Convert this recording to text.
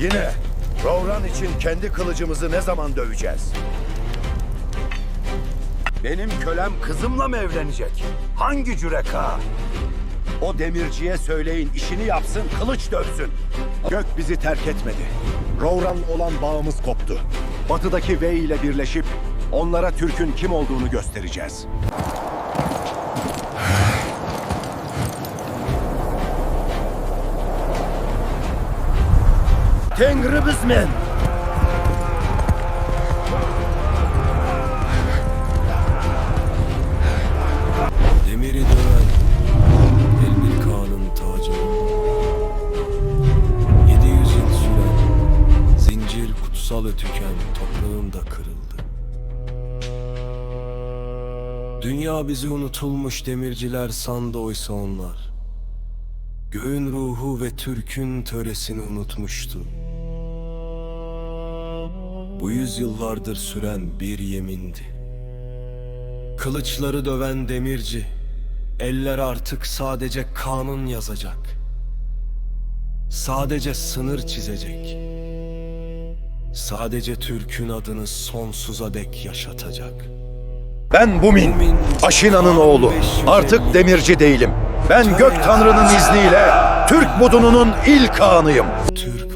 Yine Rovran için kendi kılıcımızı ne zaman döveceğiz? Benim kölem kızımla mı evlenecek? Hangi cürek ha? O demirciye söyleyin işini yapsın, kılıç dövsün. Gök bizi terk etmedi. Rovran olan bağımız koptu. Batıdaki V ile birleşip onlara Türk'ün kim olduğunu göstereceğiz. Tengri bizmen. Demiri döven Elbil Kağan'ın tacı. 700 yıl süren Zincir kutsalı tüken toprağım da kırıldı. Dünya bizi unutulmuş demirciler sandı oysa onlar. Göğün ruhu ve Türk'ün töresini unutmuştu Bu yüzyıllardır süren bir yemindi Kılıçları döven demirci Eller artık sadece kanun yazacak Sadece sınır çizecek Sadece Türk'ün adını sonsuza dek yaşatacak Ben Bumin, Aşina'nın oğlu. Artık demirci değilim. Ben gök tanrının izniyle Türk budununun ilk ağanıyım. Türk